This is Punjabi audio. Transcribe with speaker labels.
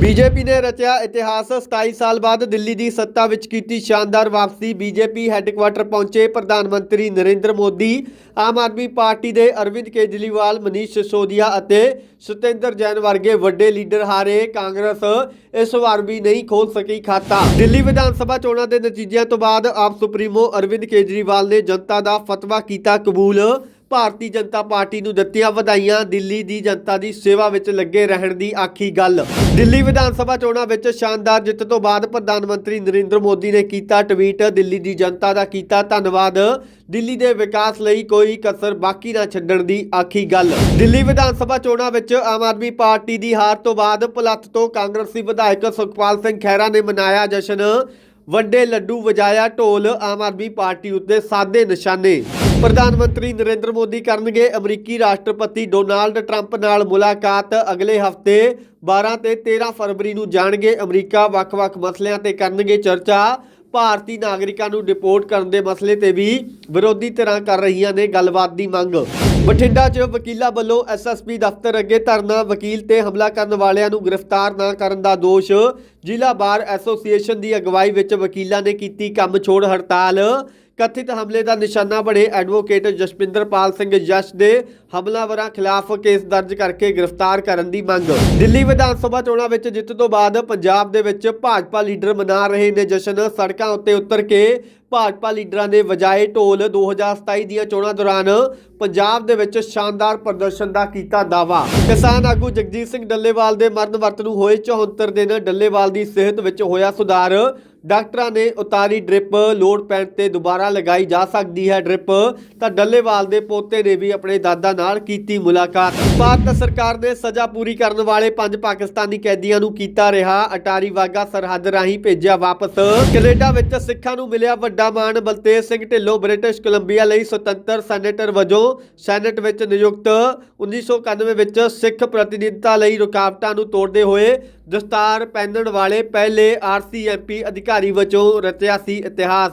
Speaker 1: ਬੀਜੇਪੀ ਨੇ ਰਚਿਆ ਇਤਿਹਾਸ 27 ਸਾਲ ਬਾਅਦ ਦਿੱਲੀ ਦੀ ਸੱਤਾ ਵਿੱਚ ਕੀਤੀ ਸ਼ਾਨਦਾਰ ਵਾਪਸੀ। ਬੀਜੇਪੀ ਹੈੱਡਕੁਆਟਰ ਪਹੁੰਚੇ ਪ੍ਰਧਾਨ ਮੰਤਰੀ ਨਰਿੰਦਰ ਮੋਦੀ, ਆਮ ਆਦਮੀ ਪਾਰਟੀ ਦੇ ਅਰਵਿੰਦ ਕੇਜਰੀਵਾਲ, ਮਨੀਸ਼ ਸਿਸੋਦੀਆ ਅਤੇ ਸਤਿੰਦਰ ਜੈਨ ਵਰਗੇ ਵੱਡੇ ਲੀਡਰ ਹਾਰੇ। ਕਾਂਗਰਸ ਇਸ ਵਾਰ ਵੀ ਨਹੀਂ ਖੋਲ ਸਕੀ ਖਾਤਾ। ਦਿੱਲੀ ਵਿਧਾਨ ਸਭਾ ਚੋਣਾਂ ਦੇ ਨਤੀਜਿਆਂ ਤੋਂ ਬਾਅਦ ਆਪ ਸੁਪਰੀਮੋ ਅਰਵਿੰਦ ਕੇਜਰੀਵਾਲ ਨੇ ਜਨਤਾ ਦਾ ਫਤਵਾ ਕੀਤਾ ਕਬੂਲ। ਭਾਰਤੀ ਜਨਤਾ ਪਾਰਟੀ ਨੂੰ ਦਿੱਤੀਆਂ ਵਧਾਈਆਂ, ਦਿੱਲੀ ਦੀ ਜਨਤਾ ਦੀ ਸੇਵਾ ਵਿੱਚ ਲੱਗੇ ਰਹਿਣ ਦੀ ਆਖੀ ਗੱਲ। ਦਿੱਲੀ ਵਿਧਾਨ ਸਭਾ ਚੋਣਾਂ ਵਿੱਚ ਸ਼ਾਨਦਾਰ ਜਿੱਤ ਤੋਂ ਬਾਅਦ ਪ੍ਰਧਾਨ ਮੰਤਰੀ ਨਰਿੰਦਰ ਮੋਦੀ ਨੇ ਕੀਤਾ ਟਵੀਟ, ਦਿੱਲੀ ਦੀ ਜਨਤਾ ਦਾ ਕੀਤਾ ਧੰਨਵਾਦ। ਦਿੱਲੀ ਦੇ ਵਿਕਾਸ ਲਈ ਕੋਈ ਕਸਰ ਬਾਕੀ ਨਾ ਛੱਡਣ ਦੀ ਆਖੀ ਗੱਲ। ਦਿੱਲੀ ਵਿਧਾਨ ਸਭਾ ਚੋਣਾਂ ਵਿੱਚ ਆਮ ਆਦਮੀ ਪਾਰਟੀ ਦੀ ਹਾਰ ਤੋਂ ਬਾਅਦ ਭਲੱਥ ਤੋਂ ਕਾਂਗਰਸੀ ਵਿਧਾਇਕ ਸੁਖਪਾਲ ਸਿੰਘ ਖਹਿਰਾ ਨੇ ਮਨਾਇਆ ਜਸ਼ਨ। ਵੱਡੇ ਲੱਡੂ ਵਜਾਇਆ ਢੋਲ, ਆਮ ਆਦਮੀ ਪਾਰਟੀ ਉੱਤੇ ਸਾਦੇ ਨਿਸ਼ਾਨੇ। ਪ੍ਰਧਾਨ ਮੰਤਰੀ ਨਰਿੰਦਰ ਮੋਦੀ ਕਰਨਗੇ ਅਮਰੀਕੀ ਰਾਸ਼ਟਰਪਤੀ ਡੋਨਾਲਡ ਟਰੰਪ ਨਾਲ ਮੁਲਾਕਾਤ। ਅਗਲੇ ਹਫ਼ਤੇ 12 ਤੇ 13 ਫਰਵਰੀ ਨੂੰ ਜਾਣਗੇ ਅਮਰੀਕਾ ਵੱਖ-ਵੱਖ ਮਸਲਿਆਂ ਤੇ ਕਰਨਗੇ ਚਰਚਾ। ਭਾਰਤੀ ਨਾਗਰਿਕਾਂ ਨੂੰ ਡਿਪੋਰਟ ਕਰਨ ਦੇ ਮਸਲੇ ਤੇ ਵੀ ਵਿਰੋਧੀ ਧਿਰਾਂ ਕਰ ਰਹੀਆਂ ਨੇ ਗੱਲਬਾਤ ਦੀ ਮੰਗ। ਬਠਿੰਡਾ 'ਚ ਵਕੀਲਾਂ ਵੱਲੋਂ ਐਸਐਸਪੀ ਦਫ਼ਤਰ ਅੱਗੇ ਧਰਨਾ, ਵਕੀਲ ਤੇ ਹਮਲਾ ਕਰਨ ਵਾਲਿਆਂ ਨੂੰ ਗ੍ਰਿਫਤਾਰ ਨਾ ਕਰਨ ਦਾ ਦੋਸ਼। ਜ਼ਿਲ੍ਹਾ ਬਾਰ ਐਸੋਸੀਏਸ਼ਨ ਦੀ ਅਗਵਾਈ ਵਿੱਚ ਵਕੀਲਾਂ ਨੇ ਕੀਤੀ ਕੰਮ ਛੋੜ ਹੜਤਾਲ। ਕਥਿਤ ਹਮਲੇ ਦਾ ਨਿਸ਼ਾਨਾ ਬਣੇ ਐਡਵੋਕੇਟ ਜਸਪਿੰਦਰਪਾਲ ਸਿੰਘ ਯਸ਼ ਦੇ ਹਮਲਾਵਰਾਂ ਖਿਲਾਫ ਕੇਸ ਦਰਜ ਕਰਕੇ ਗ੍ਰਿਫਤਾਰ ਕਰਨ ਦੀ ਮੰਗ। ਦਿੱਲੀ ਵਿਧਾਨ ਸਭਾ ਚੋਣਾਂ ਵਿੱਚ ਜਿੱਤ ਤੋਂ ਬਾਅਦ ਪੰਜਾਬ ਦੇ ਵਿੱਚ ਭਾਜਪਾ ਲੀਡਰ ਮਨਾ ਰਹੇ ਨੇ ਜਸ਼ਨ। ਸੜਕਾਂ ਉੱਤੇ ਉਤਰ ਕੇ ਭਾਜਪਾ ਲੀਡਰਾਂ ਨੇ ਵਜਾਏ ਢੋਲ। 2027 ਦੀਆਂ ਚੋਣਾਂ ਦੌਰਾਨ ਪੰਜਾਬ ਦੇ ਵਿੱਚ ਸ਼ਾਨਦਾਰ ਪ੍ਰਦਰਸ਼ਨ ਦਾ ਕੀਤਾ ਦਾਵਾ ਕਿਸਾਨ ਆਗੂ ਜਗਜੀਤ ਸਿੰਘ ਡੱਲੇਵਾਲ ਦੇ ਮਰਨ ਵਰਤ ਨੂੰ ਹੋਏ 74 ਦਿਨ ਡੱਲੇਵਾਲ ਦੀ ਸਿਹਤ ਵਿੱਚ ਹੋਇਆ ਸੁਧਾਰ ਡਾਕਟਰਾਂ ਨੇ ਉਤਾਰੀ ਡ੍ਰਿਪ ਲੋਡ ਪੈਣ ਤੇ ਦੁਬਾਰਾ ਲਗਾਈ ਜਾ ਸਕਦੀ ਹੈ ਡ੍ਰਿਪ। ਤਾਂ ਡੱਲੇਵਾਲ ਦੇ ਪੋਤੇ ਨੇ ਵੀ ਆਪਣੇ ਦਾਦਾ ਨਾਲ ਕੀਤੀ ਮੁਲਾਕਾਤ। ਭਾਰਤ ਸਰਕਾਰ ਨੇ ਸਜ਼ਾ ਪੂਰੀ ਕਰਨ ਵਾਲੇ ਪੰਜ ਪਾਕਿਸਤਾਨੀ ਕੈਦੀਆਂ ਨੂੰ ਕੀਤਾ ਰਿਹਾ। ਅਟਾਰੀ ਵਾਗਾ ਸਰਹੱਦ ਰਾਹੀਂ ਭੇਜਿਆ ਵਾਪਸ। ਕੈਨੇਡਾ ਵਿੱਚ ਸਿੱਖਾਂ ਨੂੰ ਮਿਲਿਆ ਵੱਡਾ ਮਾਣ ਬਲਤੇਜ ਸਿੰਘ ਢਿੱਲੋਂ ਬ੍ਰਿਟਿਸ਼ ਕੋਲੰਬੀਆ ਲਈ ਸੁਤੰਤਰ ਸੈਨੇਟਰ ਵਜੋਂ ਸੈਨੇਟ ਵਿੱਚ ਨਿਯੁਕਤ। 1991 ਵਿੱਚ ਸਿੱਖ ਪ੍ਰਤੀਨਿਧਤਾ ਲਈ ਰੁਕਾਵਟਾਂ ਨੂੰ ਤੋੜਦੇ ਹੋਏ ਦਸਤਾਰ ਪਹਿਨਣ ਵਾਲੇ ਪਹਿਲੇ ਆਰਸੀਐਮਪੀ ਅਧਿਕਾਰੀ ਵਜੋਂ ਰਚਿਆ ਸੀ ਇਤਿਹਾਸ।